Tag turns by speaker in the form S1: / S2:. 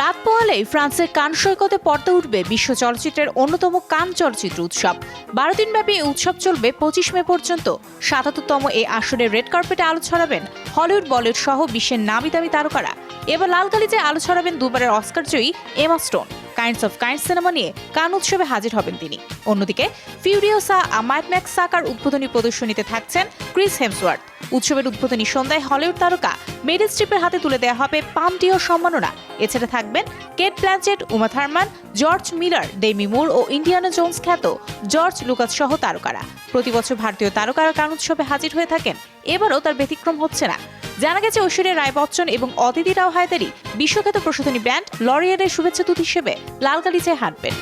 S1: রাত পোহালেই ফ্রান্সের কান সৈকতে পর্দা উঠবে বিশ্ব চলচ্চিত্রের অন্যতম কান চলচ্চিত্র উৎসব। বারো দিনব্যাপী এই উৎসব চলবে পঁচিশ মে পর্যন্ত। সাতাত্তরতম এই আসরে রেড কার্পেটে আলো ছড়াবেন হলিউড, বলিউড সহ বিশ্বের নামি দামি তারকারা। এবার লাল কালিতে আলো ছড়াবেন দুবারের Oscar Joyee Emma Stone. Kinds of kind cinema নিয়ে কান উৎসবে হাজির হবেন তিনি। অন্যদিকে ফিউরিওসা আমায়ট ম্যাক্স সাকার উদ্বোধনী প্রদর্শনীতে থাকছেন ক্রিস হেমসওয়ার্থ। উৎসবের উদ্বোধনী সন্ধ্যায় হলিউড তারকা মেরিল স্ট্রিপের হাতে তুলে দেওয়া হবে পাম ডিও সম্মাননা। এছাড়া থাকবেন Cate Blanchett Uma Thurman, George Miller, Demi Moore ও ইন্ডিয়ানা জোন্স খ্যাত জর্জ লুকাস সহ তারকারা। প্রতি বছর ভারতীয় তারকারা কান উৎসবে হাজির হয়ে থাকেন। এবারও তার ব্যতিক্রম হচ্ছে না। জানা গেছে ঐশ্বরিয়া রায় বচ্চন এবং অতিথি রাও হায়দারি বিশ্বখ্যাত প্রশোধনী ব্যান্ড লরিয়ারের শুভেচ্ছা দূত হিসেবে লাল গালিচায় হাঁটবেন।